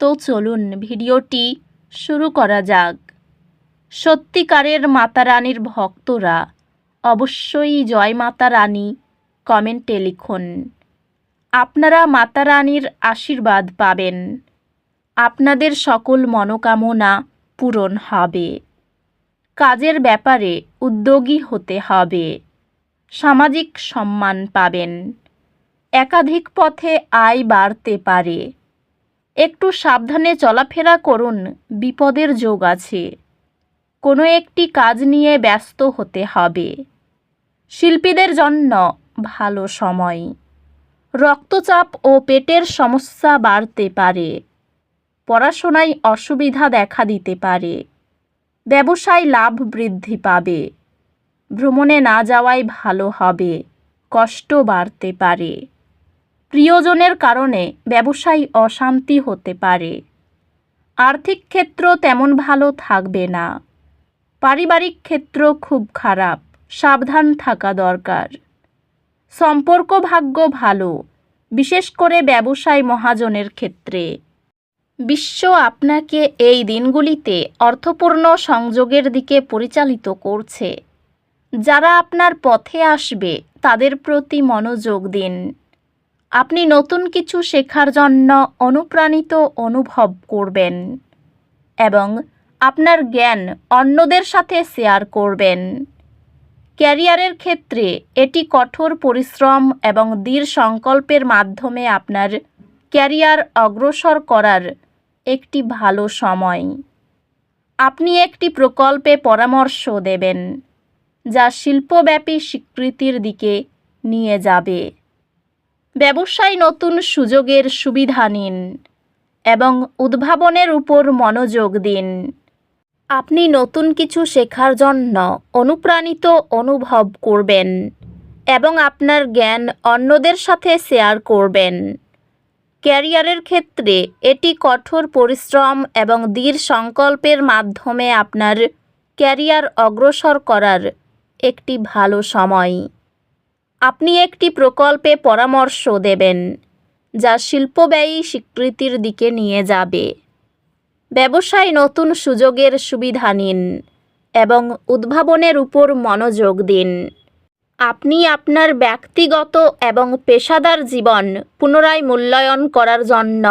তো চলুন ভিডিওটি শুরু করা যাক। সত্যিকারের মাতা রানীর ভক্তরা, অবশ্যই জয় মাতা রানী কমেন্টে লিখুন। আপনারা মাতা রানীর আশীর্বাদ পাবেন। আপনাদের সকল মনোকামনা পূরণ হবে। কাজের ব্যাপারে উদ্যোগী হতে হবে। সামাজিক সম্মান পাবেন। একাধিক পথে আয় বাড়তে পারে। একটু সাবধানে চলাফেরা করুন, বিপদের যোগ আছে। কোনো একটি কাজ নিয়ে ব্যস্ত হতে হবে। শিল্পীদের জন্য ভালো সময়। রক্তচাপ ও পেটের সমস্যা বাড়তে পারে। পড়াশোনায় অসুবিধা দেখা দিতে পারে। ব্যবসায় লাভ বৃদ্ধি পাবে। ভ্রমণে না যাওয়াই ভালো হবে। কষ্ট বাড়তে পারে। প্রিয়জনের কারণে ব্যবসায়ী অশান্তি হতে পারে। আর্থিক ক্ষেত্র তেমন ভালো থাকবে না। পারিবারিক ক্ষেত্র খুব খারাপ, সাবধান থাকা দরকার। সম্পর্ক ভাগ্য ভালো, বিশেষ করে ব্যবসায় মহাজনের ক্ষেত্রে। বিশ্ব আপনাকে এই দিনগুলিতে অর্থপূর্ণ সংযোগের দিকে পরিচালিত করছে। যারা আপনার পথে আসবে, তাদের প্রতি মনোযোগ দিন। আপনি নতুন কিছু শেখার জন্য অনুপ্রাণিত অনুভব করবেন এবং আপনার জ্ঞান অন্যদের সাথে শেয়ার করবেন। ক্যারিয়ারের ক্ষেত্রে এটি কঠোর পরিশ্রম এবং দৃঢ় সংকল্পের মাধ্যমে আপনার ক্যারিয়ার অগ্রসর করার একটি ভালো সময়। আপনি একটি প্রকল্পে পরামর্শ দেবেন, যা শিল্পব্যাপী স্বীকৃতির দিকে নিয়ে যাবে। ব্যবসায় নতুন সুযোগের সুবিধা নিন এবং উদ্ভাবনের উপর মনোযোগ দিন। আপনি নতুন কিছু শেখার জন্য অনুপ্রাণিত অনুভব করবেন এবং আপনার জ্ঞান অন্যদের সাথে শেয়ার করবেন। ক্যারিয়ারের ক্ষেত্রে এটি কঠোর পরিশ্রম এবং দৃঢ় সংকল্পের মাধ্যমে আপনার ক্যারিয়ার অগ্রসর করার একটি ভালো সময়। আপনি একটি প্রকল্পে পরামর্শ দেবেন, যা শিল্পব্যয়ী স্বীকৃতির দিকে নিয়ে যাবে। ব্যবসায় নতুন সুযোগের সুবিধা নিন এবং উদ্ভাবনের উপর মনোযোগ দিন। আপনি আপনার ব্যক্তিগত এবং পেশাদার জীবন পুনরায় মূল্যায়ন করার জন্য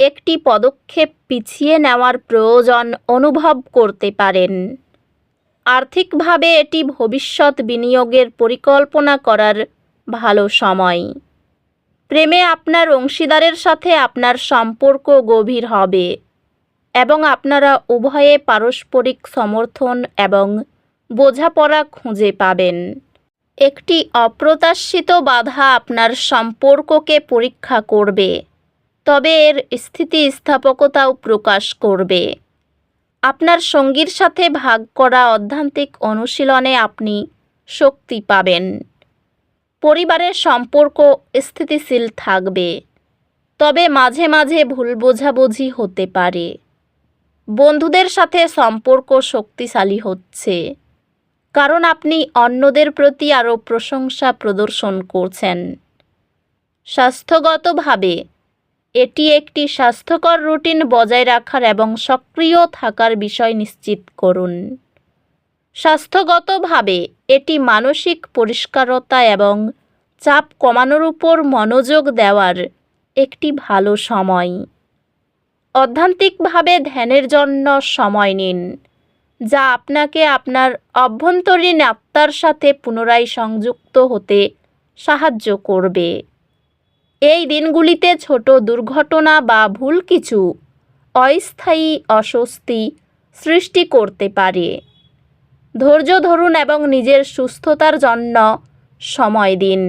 একটি পদক্ষেপ পিছিয়ে নেওয়ার প্রয়োজন অনুভব করতে পারেন। আর্থিকভাবে এটি ভবিষ্যৎ বিনিয়োগের পরিকল্পনা করার ভালো সময়। প্রেমে আপনার অংশীদারের সাথে আপনার সম্পর্ক গভীর হবে এবং আপনারা উভয়ে পারস্পরিক সমর্থন এবং বোঝাপড়া খুঁজে পাবেন। একটি অপ্রত্যাশিত বাধা আপনার সম্পর্ককে পরীক্ষা করবে, তবে এর স্থিতিস্থাপকতাও প্রকাশ করবে। আপনার সঙ্গীর সাথে ভাগ করা অধ্যান্তিক অনুশীলনে আপনি শক্তি পাবেন। পরিবারের সম্পর্ক স্থিতিশীল থাকবে, তবে মাঝে মাঝে ভুল বোঝাবুঝি হতে পারে। বন্ধুদের সাথে সম্পর্ক শক্তিশালী হচ্ছে, কারণ আপনি অন্যদের প্রতি আরও প্রশংসা প্রদর্শন করছেন। স্বাস্থ্যগতভাবে এটি একটি স্বাস্থ্যকর রুটিন বজায় রাখার এবং সক্রিয় থাকার বিষয় নিশ্চিত করুন। স্বাস্থ্যগতভাবে, এটি মানসিক পরিষ্কারতা এবং চাপ কমানোর উপর মনোযোগ দেওয়ার একটি ভালো সময়। অধ্যান্তিকভাবে ধ্যানের জন্য সময় নিন, যা আপনাকে আপনার অভ্যন্তরীণ আত্মার সাথে পুনরায় সংযুক্ত হতে সাহায্য করবে। এই দিনগুলিতে ছোট দুর্ঘটনা বা ভুল কিছু অস্থায়ী অস্বস্তি সৃষ্টি করতে পারে। ধৈর্য ধরুন এবং নিজের সুস্থতার জন্য সময় দিন।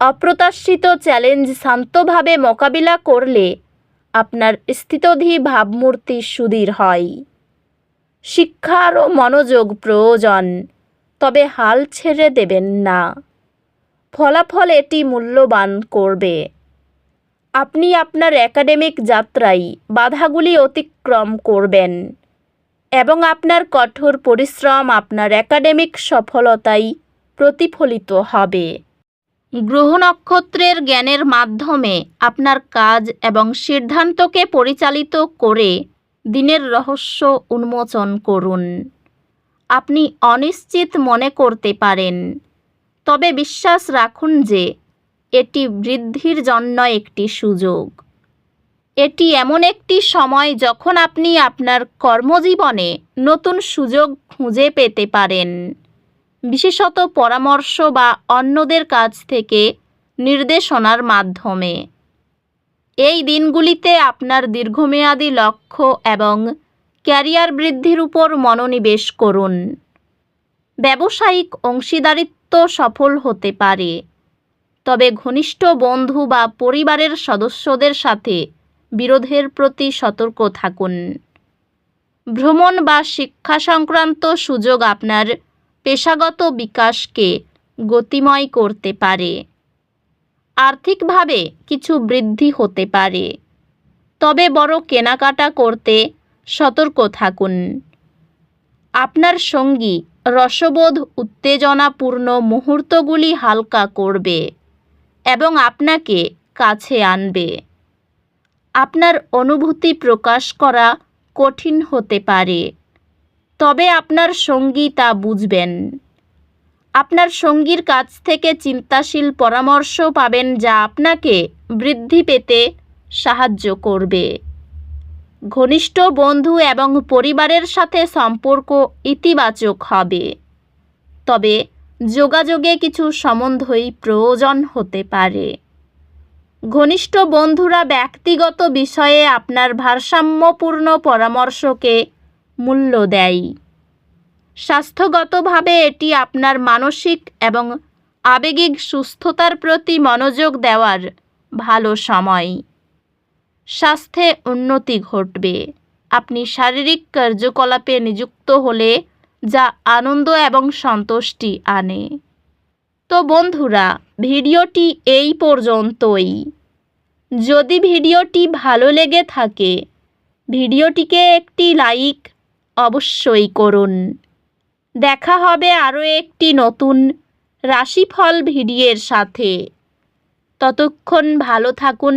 অপ্রত্যাশিত চ্যালেঞ্জ শান্তভাবে মোকাবিলা করলে আপনার স্থিতধী ভাবমূর্তি সুদীর হয়। শিক্ষার ও মনোযোগ প্রয়োজন, তবে হাল ছেড়ে দেবেন না। ফলাফল এটি মূল্যবান করবে। আপনি আপনার একাডেমিক যাত্রায় বাধাগুলি অতিক্রম করবেন এবং আপনার কঠোর পরিশ্রম আপনার একাডেমিক সফলতায় প্রতিফলিত হবে। গ্রহ নক্ষত্রের জ্ঞানের মাধ্যমে আপনার কাজ এবং সিদ্ধান্তকে পরিচালিত করে দিনের রহস্য উন্মোচন করুন। আপনি অনিশ্চিত মনে করতে পারেন। তবে বিশ্বাস রাখুন যে, এটি বৃদ্ধির জন্য একটি সুযোগ। এটি এমন একটি সময় যখন আপনি আপনার কর্মজীবনে নতুন সুযোগ খুঁজে পেতে পারেন। বিশেষত পরামর্শ বা অন্যদের কাছ থেকে নির্দেশনার মাধ্যমে। এই দিনগুলিতে আপনার দীর্ঘমেয়াদী লক্ষ্য এবং ক্যারিয়ার বৃদ্ধির উপর মনোনিবেশ করুন। ব্যবসায়িক অংশীদারিত্ব সফল হতে পারে। তবে ঘনিষ্ঠ বন্ধু বা পরিবারের সদস্যদের সাথে বিরোধের প্রতি সতর্ক থাকুন। ভ্রমণ বা শিক্ষা সংক্রান্ত সুযোগ আপনার পেশাগত বিকাশকে গতিময় করতে পারে। আর্থিকভাবে কিছু বৃদ্ধি হতে পারে। তবে বড় কেনাকাটা করতে সতর্ক থাকুন। আপনার সঙ্গী রসবোধ উত্তেজনাপূর্ণ মুহূর্তগুলি হালকা করবে এবং আপনাকে কাছে আনবে। আপনার অনুভূতি প্রকাশ করা কঠিন হতে পারে। তবে আপনার সঙ্গী তা বুঝবেন। আপনার সঙ্গীর কাছ থেকে চিন্তাশীল পরামর্শ পাবেন যা আপনাকে বৃদ্ধি পেতে সাহায্য করবে। ঘনিষ্ঠ বন্ধু এবং পরিবারের সাথে সম্পর্ক ইতিবাচক হবে। তবে যোগাযোগে কিছু সম্বন্ধই প্রয়োজন হতে পারে। ঘনিষ্ঠ বন্ধুরা ব্যক্তিগত বিষয়ে আপনার ভারসাম্যপূর্ণ পরামর্শকে মূল্য দেয়। স্বাস্থ্যগতভাবে এটি আপনার মানসিক এবং আবেগিক সুস্থতার প্রতি মনোযোগ দেওয়ার ভালো সময়। স্বাস্থ্যে উন্নতি ঘটবে। আপনি শারীরিক কার্যকলাপে নিযুক্ত হলে যা আনন্দ এবং সন্তুষ্টি আনে। তো বন্ধুরা, ভিডিওটি এই পর্যন্তই। যদি ভিডিওটি ভালো লেগে থাকে, ভিডিওটিকে একটি লাইক অবশ্যই করুন। দেখা হবে আরও একটি নতুন রাশিফল ভিডিওর সাথে। ততক্ষণ ভালো থাকুন